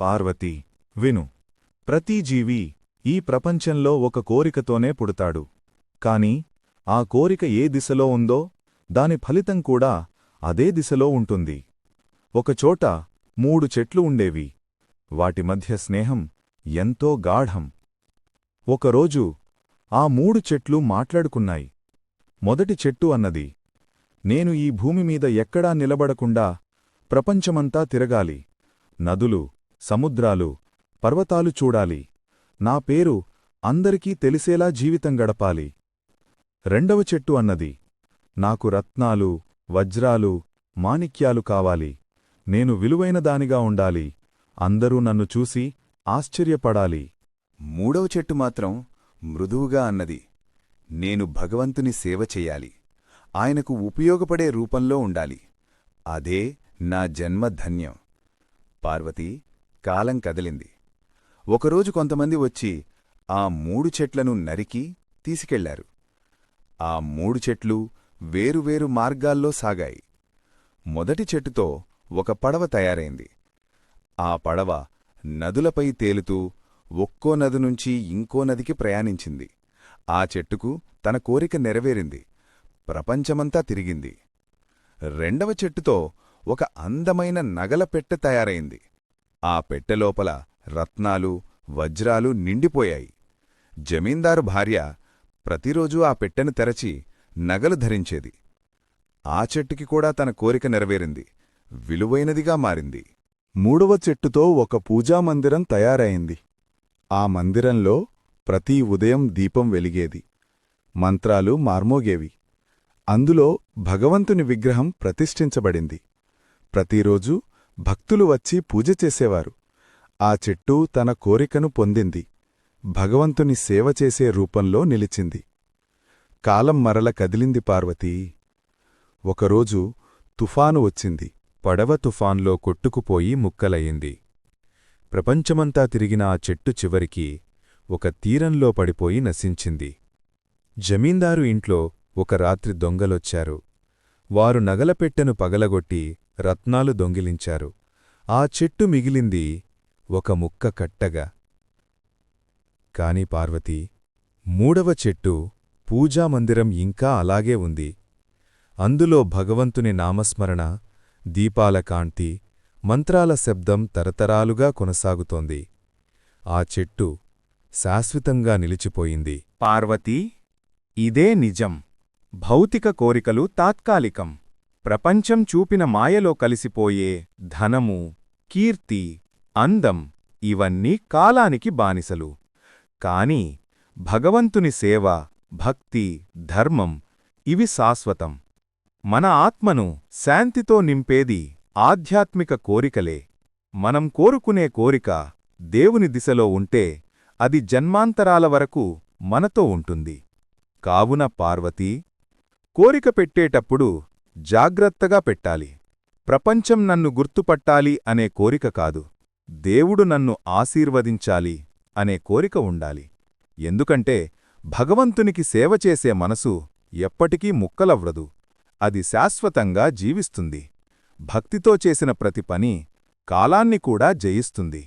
పార్వతి విను. ప్రతి జీవి ఈ ప్రపంచంలో ఒక కోరికతోనే పుడతాడు. కాని ఆ కోరిక ఏ దిశలో ఉందో దాని ఫలితం కూడా అదే దిశలో ఉంటుంది. ఒకచోట మూడు చెట్లు ఉండేవి. వాటి మధ్య స్నేహం ఎంతో గాఢం. ఒకరోజు ఆ మూడు చెట్లు మాట్లాడుకున్నాయి. మొదటి చెట్టు అన్నది. నేను ఈ భూమి మీద ఎక్కడా నిలబడకుండా ప్రపంచమంతా తిరగాలి. నదులు సముద్రాలు పర్వతాలు చూడాలి. నా పేరు అందరికీ తెలిసేలా జీవితం గడపాలి. రెండవ చెట్టు అన్నది. నాకు రత్నాలు వజ్రాలు మాణిక్యాలు కావాలి. నేను విలువైన దానిగా ఉండాలి. అందరూ నన్ను చూసి ఆశ్చర్యపడాలి. మూడవ చెట్టు మాత్రం మృదువుగా అన్నది. నేను భగవంతుని సేవ చెయ్యాలి ఆయనకు ఉపయోగపడే రూపంలో ఉండాలి. అదే నా జన్మ ధన్యం పార్వతీ కాలం కదిలింది. ఒకరోజు కొంతమంది వచ్చి ఆ మూడు చెట్లను నరికి తీసుకెళ్ళారు. ఆ మూడు చెట్లు వేరువేరు మార్గాల్లో సాగాయి. మొదటి చెట్టుతో ఒక పడవ తయారైంది. ఆ పడవ నదులపై తేలుతూ ఒక్కో నది నుంచి ఇంకో నదికి ప్రయాణించింది. ఆ చెట్టుకు తన కోరిక నెరవేరింది. ప్రపంచమంతా తిరిగింది. రెండవ చెట్టుతో ఒక అందమైన నగల పెట్టె తయారైంది. ఆ పెట్టెలోపల రత్నాలు వజ్రాలు నిండిపోయాయి. జమీందారు భార్య ప్రతిరోజూ ఆ పెట్టెను తెరచి నగలు ధరించేది. ఆ చెట్టుకి కూడా తన కోరిక నెరవేరింది. విలువైనదిగా మారింది. మూడవ చెట్టుతో ఒక పూజామందిరం తయారైంది. ఆ మందిరంలో ప్రతి ఉదయం దీపం వెలిగేది. మంత్రాలు మార్మోగేవి. అందులో భగవంతుని విగ్రహం ప్రతిష్ఠించబడింది. ప్రతిరోజూ భక్తులు వచ్చి పూజ చేసేవారు. ఆ చెట్టు తన కోరికను పొందింది. భగవంతుని సేవ చేసే రూపంలో నిలిచింది. కాలం మరల కదిలింది పార్వతీ. ఒకరోజు తుఫాను వచ్చింది. పడవ తుఫాన్లో కొట్టుకుపోయి ముక్కలయింది ప్రపంచమంతా తిరిగిన ఆ చెట్టు చివరికి ఒక తీరంలో పడిపోయి నశించింది. జమీందారు ఇంట్లో ఒక రాత్రి దొంగలొచ్చారు. వారు నగలపెట్టెను పగలగొట్టి రత్నాలు దొంగిలించారు. ఆ చెట్టు మిగిలింది ఒక ముక్క కట్టగా. కాని పార్వతీ మూడవ చెట్టు పూజామందిరం ఇంకా అలాగే ఉంది. అందులో భగవంతుని నామస్మరణ దీపాల కాంతి మంత్రాల శబ్దం తరతరాలుగా కొనసాగుతోంది. ఆ చెట్టు శాశ్వతంగా నిలిచిపోయింది. పార్వతీ ఇదే నిజం. భౌతిక కోరికలు తాత్కాలికం. ప్రపంచం చూపిన మాయలో కలిసిపోయే ధనము కీర్తి అందం ఇవన్నీ కాలానికి బానిసలు. కాని భగవంతుని సేవ భక్తి ధర్మం ఇవి శాశ్వతం. మన ఆత్మను శాంతితో నింపేది ఆధ్యాత్మిక కోరికలే. మనం కోరుకునే కోరిక దేవుని దిశలో ఉంటే అది జన్మాంతరాల వరకు మనతో ఉంటుంది. కావున పార్వతీ కోరిక పెట్టేటప్పుడు జాగ్రత్తగా పెట్టాలి. ప్రపంచం నన్ను గుర్తుపట్టాలి అనే కోరిక కాదు. దేవుడు నన్ను ఆశీర్వదించాలి అనే కోరిక ఉండాలి. ఎందుకంటే భగవంతునికి సేవ చేసే మనసు ఎప్పటికీ ముక్కలవ్వదు. అది శాశ్వతంగా జీవిస్తుంది. భక్తితో చేసిన ప్రతి పని కాలాన్ని కూడా జయిస్తుంది.